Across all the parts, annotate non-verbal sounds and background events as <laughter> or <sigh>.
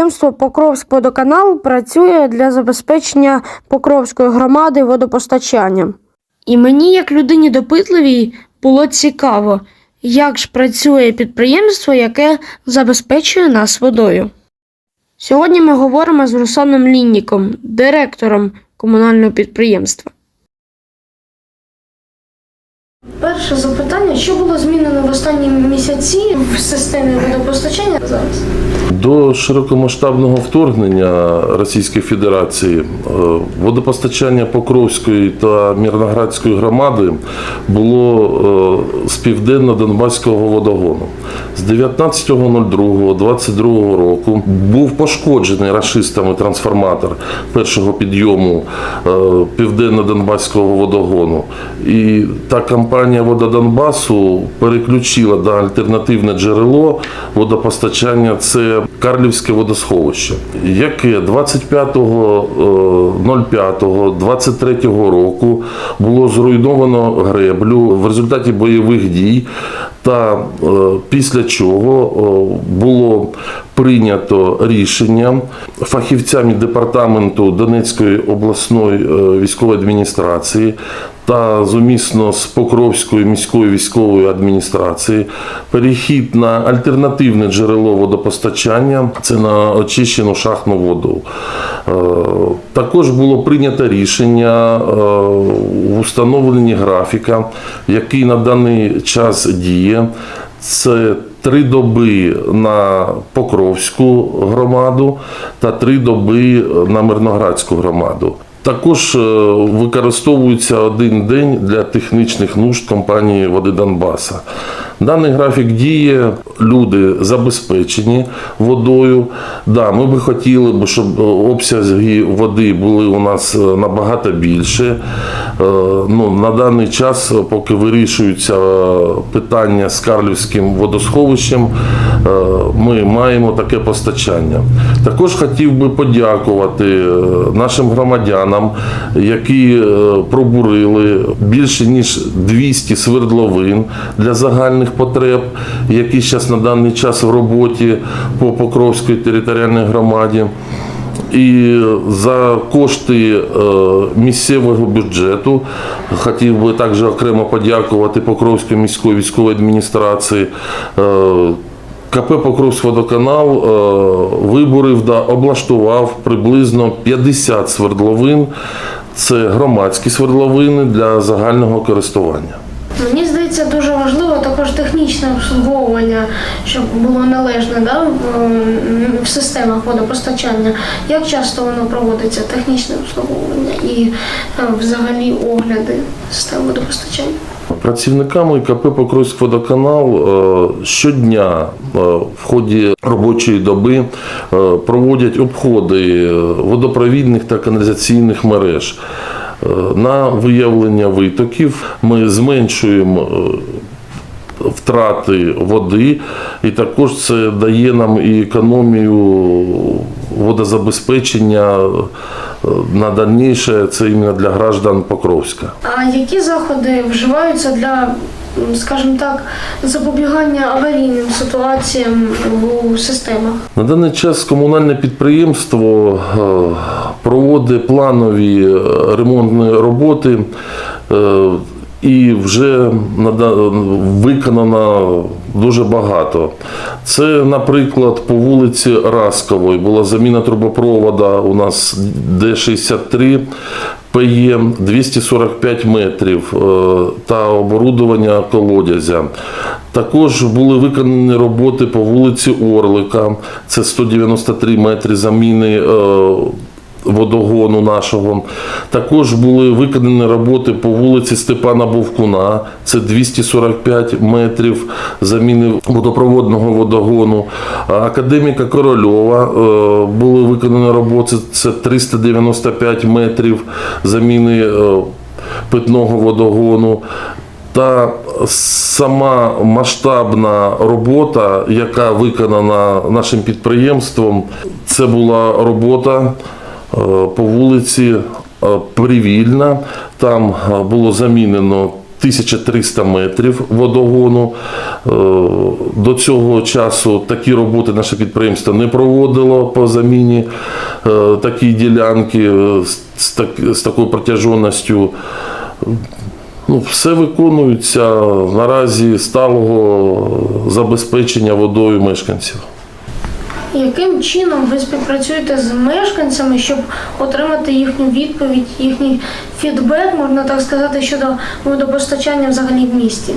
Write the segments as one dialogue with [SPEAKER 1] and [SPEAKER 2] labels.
[SPEAKER 1] підприємство Покровськводоканал працює для забезпечення Покровської громади водопостачанням. І мені, як людині допитливій, було цікаво, як ж працює підприємство, яке забезпечує нас водою. Сьогодні ми говоримо з Русланом Лінніком, директором комунального підприємства. Перше запитання: що було змінено в останні місяці в системі водопостачання зараз?
[SPEAKER 2] До широкомасштабного вторгнення Російської Федерації е, водопостачання Покровської та Мірноградської громади було е, з південно-донбаського водогону. З 19.02.22 року був пошкоджений рашистами трансформатор першого підйому е, південно-донбаського водогону. І та компанія Вода Донбасу переключила на альтернативне джерело водопостачання. Це Карлівське водосховище, яке 25.05.23 року було зруйновано греблю в результаті бойових дій, та е, після чого е, було прийнято рішення фахівцями департаменту Донецької обласної е, військової адміністрації та зумісно з Покровською міською військовою адміністрацією перехід на альтернативне джерело водопостачання це на очищену шахтну воду. Також було прийнято рішення е, у встановленні графіка, який на даний час діє. Це три доби на Покровську громаду та три доби на Мирноградську громаду. Також е, використовується один день для технічних нужд компанії Води Донбаса. Даний графік діє, люди забезпечені водою. Да, ми би хотіли, щоб обсяги води були у нас е, набагато більше. Е, Ну, на даний час, поки вирішуються е, питання з Карлівським водосховищем, е, ми маємо таке постачання. Також хотів би подякувати е, нашим громадянам, які е, пробурили більше ніж 200 свердловин для загальних потреб, які зараз на даний час в роботі по Покровській територіальній громаді. І за кошти е, місцевого бюджету хотів би також окремо подякувати Покровській міської військової адміністрації. е, КП Покровськводоканал е, виборів да облаштував приблизно 50 свердловин. Це громадські свердловини для загального користування.
[SPEAKER 1] Мені здається, дуже також технічне обслуговування, щоб було належне да, в, системах водопостачання. Як часто воно проводиться, технічне обслуговування і е, взагалі огляди систем водопостачання?
[SPEAKER 2] Працівниками КП Покровськводоканал е, щодня е, в ході робочої доби проводять обходи водопровідних та каналізаційних мереж. На виявлення витоків ми зменшуємо втрати води, і також це дає нам і економію водозабезпечення е, на дальніше, це іменно для граждан Покровська.
[SPEAKER 1] А які заходи вживаються для, скажімо так, запобігання аварійним ситуаціям у системах?
[SPEAKER 2] На даний час комунальне підприємство е, проводить планові е, ремонтні роботи. Е, І вже виконано дуже багато. Це, наприклад, по вулиці Раскової була заміна трубопровода у нас Д-63 ПЕ 245 метрів е, та оборудовання колодязя. Також були виконані роботи по вулиці Орлика, це 193 метри заміни е, водогону нашого. Також були виконані роботи по вулиці Степана Бовкуна, це 245 метрів заміни водопроводного водогону. Академіка Корольова е, були виконані роботи, це 395 метрів заміни е, питного водогону. Та сама масштабна робота, яка виконана нашим підприємством, це була робота по вулиці е, Привільна. Там е, було замінено 1300 метрів водогону. Е, До цього часу такі роботи наше підприємство не проводило по заміні е, такої ділянки е, з- з так- з такою протяженістю. Ну, все виконується наразі сталого забезпечення водою мешканців.
[SPEAKER 1] Яким чином ви співпрацюєте з мешканцями, щоб отримати їхню відповідь, їхній фідбек, можна так сказати, щодо водопостачання взагалі в місті?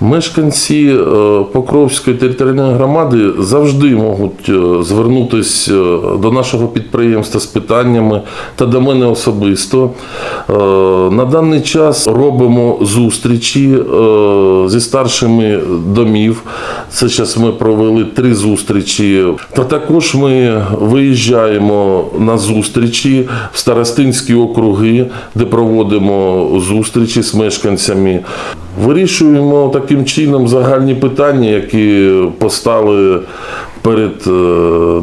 [SPEAKER 2] Мешканці е, Покровської територіальної громади завжди можуть е, звернутися до нашого підприємства з питаннями та до мене особисто. Е, На даний час робимо зустрічі е, зі старшими домів. Це зараз ми провели три зустрічі. Та також ми виїжджаємо на зустрічі в старостинські округи, де проводимо зустрічі з мешканцями. Вирішуємо таким чином загальні питання, які постали перед е,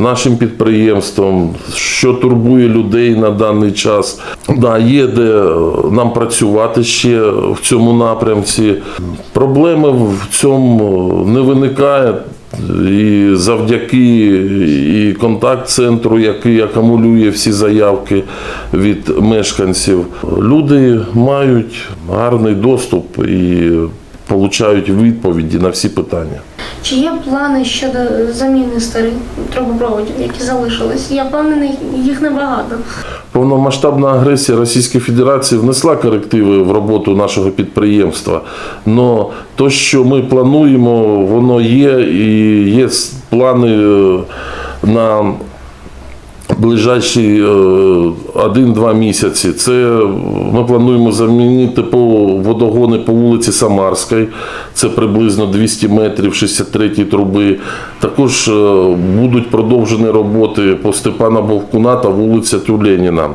[SPEAKER 2] нашим підприємством, що турбує людей на даний час. Да, є де нам працювати ще в цьому напрямці. Проблеми в цьому не виникає. І завдяки і контакт-центру, який акумулює всі заявки від мешканців, люди мають гарний доступ і получають відповіді на всі питання.
[SPEAKER 1] Чи є плани щодо заміни старих трубопроводів, які залишились? Я впевнений, їх небагато.
[SPEAKER 2] Повномасштабна агресія Російської Федерації внесла корективи в роботу нашого підприємства. Но то, що ми плануємо, воно є і є плани е, на ближайші е, 1-2 місяці. Це ми плануємо замінити по водогони по вулиці Самарській. Це приблизно 200 метрів 63 труби. Також е, будуть продовжені роботи по Степана Бовкуна та вулиця Тюленіна.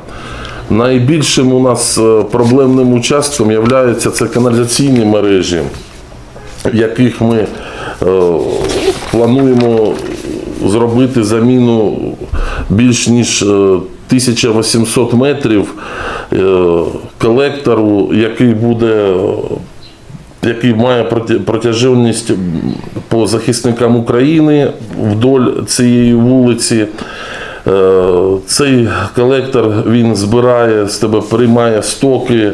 [SPEAKER 2] Найбільшим у нас е, проблемним участком є це каналізаційні мережі, в яких ми е, плануємо зробити заміну більш ніж е, 1800 метрів е, колектору, який буде. е, Який має протяжність по захисникам України вдоль цієї вулиці. Е, Цей колектор він збирає з тебе, приймає стоки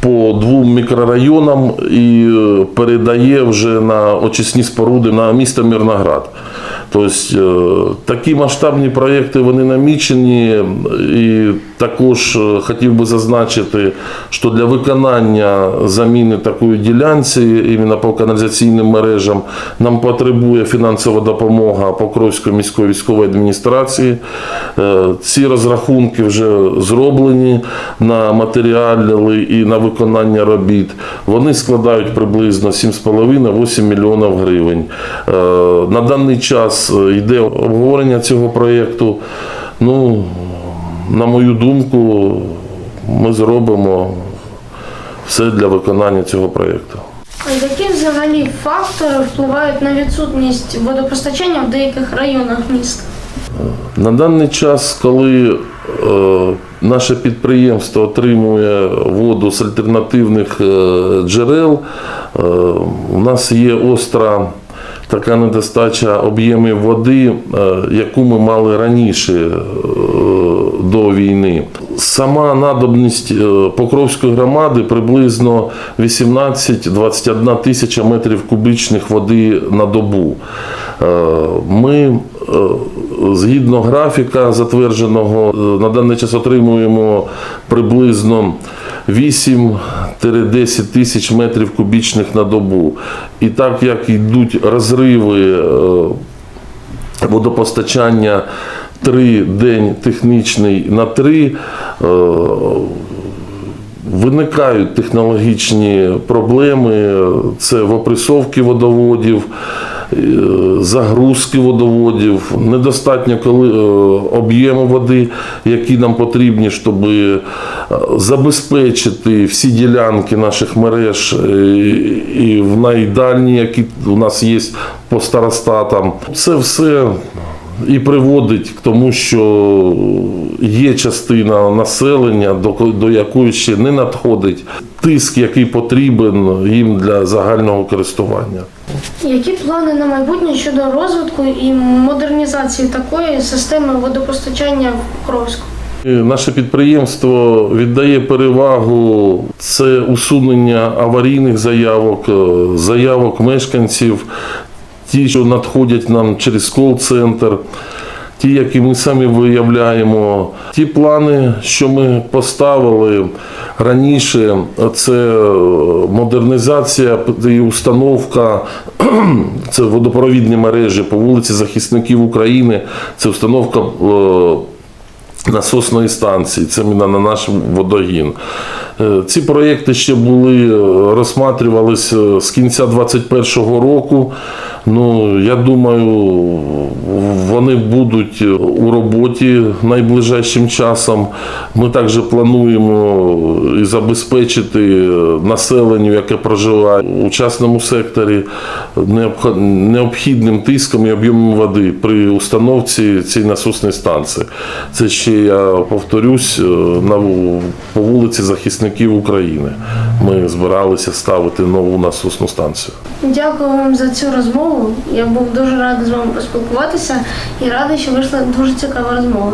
[SPEAKER 2] по двом мікрорайонам і е, передає вже на очисні споруди на місто Мирноград. Тобто е, такі масштабні проєкти вони намічені, і також е, хотів би зазначити, що для виконання заміни такої ділянці, іменно по каналізаційним мережам, нам потребує фінансова допомога Покровської міської військової адміністрації. Е, Ці розрахунки вже зроблені на матеріали і на виконання робіт. Вони складають приблизно 7,5-8 мільйонів гривень. На даний час е, йде обговорення цього проєкту. Ну, на мою думку, ми зробимо все для виконання цього проєкту.
[SPEAKER 1] А які взагалі фактори впливають на відсутність водопостачання в деяких районах міста?
[SPEAKER 2] На даний час, коли е, наше підприємство отримує воду з альтернативних е, джерел, е, у нас є остра така недостача об'ємів води, е, яку ми мали раніше е, до війни. Сама надобність е, Покровської громади приблизно 18-21 тисяча метрів кубічних води на добу. Ми згідно графіка затвердженого, е, на даний час отримуємо приблизно 8-10 тисяч метрів кубічних на добу. І так як йдуть розриви е, водопостачання 3 день технічний на 3, Виникають технологічні проблеми, це в опресовці водоводів, е, загрузки водоводів, недостатньо коли е, об'єму води, які нам потрібні, щоб е, забезпечити всі ділянки наших мереж е, і в найдальні, які у нас є по старостатам. Це все і приводить к тому, що є частина населення, до, до якої ще не надходить тиск, який потрібен їм для загального користування.
[SPEAKER 1] Які плани на майбутнє щодо розвитку і модернізації такої системи водопостачання в Покровську?
[SPEAKER 2] Наше підприємство віддає перевагу це усунення аварійних заявок, е, заявок мешканців, ті, що надходять нам через кол-центр, ті, які ми самі виявляємо. Ті плани, що ми поставили раніше, це е, модернізація і установка. <clears throat> Це водопровідні мережі по вулиці Захисників України, це установка е, насосної станції, це на на наш водогін. Е, Ці проєкти ще були, е, розсматривалися з кінця 2021 року. Ну, я думаю, вони будуть у роботі найближчим часом. Ми також плануємо і забезпечити населенню, яке проживає у частному секторі, необхідним тиском і об'ємом води при установці цієї насосної станції. Це ще я повторюсь е, по вулиці Захисників України. Ми збиралися ставити нову насосну станцію.
[SPEAKER 1] Дякую вам за цю розмову. Я був дуже радий з вами поспілкуватися і радий, що вийшла дуже цікава розмова.